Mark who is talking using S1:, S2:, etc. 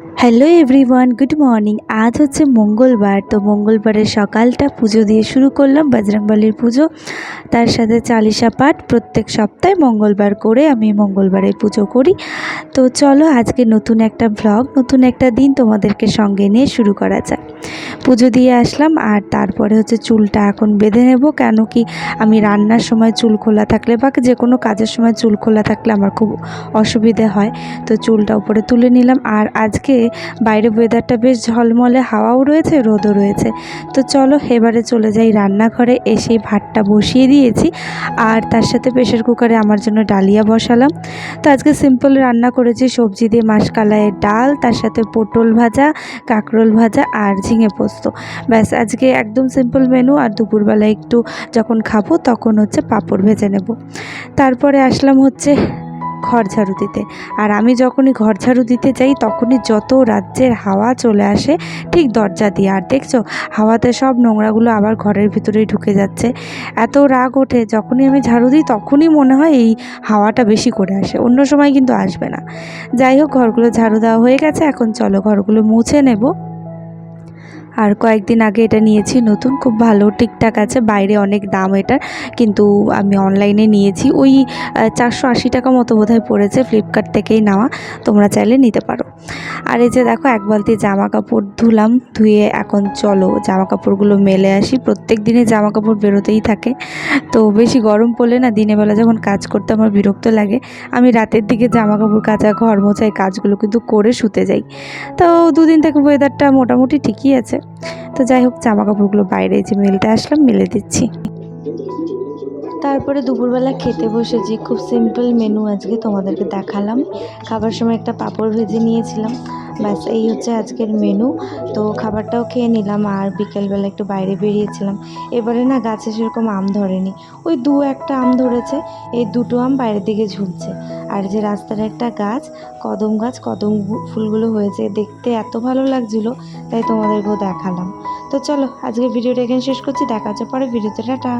S1: Hello everyone good morning আজ হচ্ছে মঙ্গলবার, তো মঙ্গলবারের সকালটা পুজো দিয়ে শুরু করলাম, বজরংবলির পুজো। তার সাথে চালিশা পাঠ, প্রত্যেক সপ্তাহে মঙ্গলবার করে আমি মঙ্গলবারের পুজো করি। তো চলো আজকে নতুন একটা ভ্লগ নতুন একটা দিন তোমাদেরকে সঙ্গে নিয়ে শুরু করা যায় পুজো দিয়ে আসলাম আর তারপরে হচ্ছে চুলটা এখন বেঁধে নেব। কেন কি আমি রান্নার সময় চুল খোলা থাকলে বা যে কোনো কাজের সময় চুল খোলা থাকলে আমার খুব অসুবিধে হয়। তো চুলটা উপরে তুলে নিলাম আর আজকে বাইরে ওয়েদারটা বেশ ঝলমলে, হাওয়াও রয়েছে, রোদও রয়েছে। তো চলো এবারে চলে যাই রান্নাঘরে, এসেই ভাতটা বসিয়ে দিয়েছি আর তার সাথে প্রেশার কুকারে আমার জন্য ডালিয়া বসালাম। তো আজকে সিম্পল রান্না করেছি, সবজি দিয়ে মাসকালাইয়ের ডাল, তার সাথে পটল ভাজা, কাঁকরোল ভাজা আর ঝিঙে পোস্ত। ব্যাস, আজকে একদম সিম্পল মেনু আর দুপুরবেলা একটু যখন খাব তখন হচ্ছে পাঁপড় ভেজে নেব। তারপরে আসলাম হচ্ছে ঘর ঝাড়ু দিতে। আর আমি যখনই ঘর ঝাড়ু দিতে যাই তখনই যত রাজ্যের হাওয়া চলে আসে, ঠিক দরজা দিয়ে। আর দেখছ, হাওয়াতে সব নোংরাগুলো আবার ঘরের ভিতরেই ঢুকে যাচ্ছে। এত রাগ ওঠে, যখনই আমি ঝাড়ু দিই তখনই মনে হয় এই হাওয়াটা বেশি করে আসে, অন্য সময় কিন্তু আসবে না। যাই হোক, ঘরগুলো ঝাড়ু দেওয়া হয়ে গেছে, এখন চলো ঘরগুলো মুছে নেব। আর কয়েকদিন আগে এটা নিয়েছি, নতুন, খুব ভালো, ঠিকঠাক আছে, বাইরে অনেক দাম এটার, কিন্তু আমি অনলাইনে নিয়েছি। ওই চারশো আশি টাকা মতো বোধহয় পড়েছে, ফ্লিপকার্ট থেকেই নেওয়া, তোমরা চাইলে নিতে পারো। আর এই যে দেখো, এক বালতি জামা কাপড় ধুলাম, ধুয়ে এখন চলো জামা কাপড়গুলো মেলে আসি। প্রত্যেক দিনে জামা কাপড় বেরোতেই থাকে। তো বেশি গরম পড়লে না, দিনের বেলা যখন কাজ করতে আমার বিরক্ত লাগে, আমি রাতের দিকে জামা কাপড় কাচা ঘর মোছাই কাজগুলো কিন্তু করে শুতে যাই। তো দুদিন থেকে ওয়েদারটা মোটামুটি ঠিকই আছে। তো যাই হোক জামা কাপড়গুলো বাইরে যে মেলতে আসলাম, মেলে দিচ্ছি। তারপরে দুপুরবেলা খেতে বসেছি। খুব সিম্পল মেনু আজকে তোমাদেরকে দেখালাম। খাবার সময় একটা পাঁপড় ভেজে নিয়েছিলাম। ব্যাস, এই হচ্ছে আজকের মেনু তো খাবারটাও খেয়ে নিলাম আর বিকেলবেলা একটু বাইরে বেরিয়েছিলাম। এবারে না গাছে সেরকম আম ধরেনি। ওই দু একটা আম ধরেছে। এই দুটো আম বাইরের দিকে ঝুলছে। আর যে রাস্তার একটা গাছ, কদম গাছ, কদম ফুলগুলো হয়েছে। দেখতে এত ভালো লাগছিল, তাই তোমাদেরকেও দেখালাম। তো চলো আজকে ভিডিওটা এখানে শেষ করছি। দেখা হচ্ছে পরে ভিডিওতে। টাটা।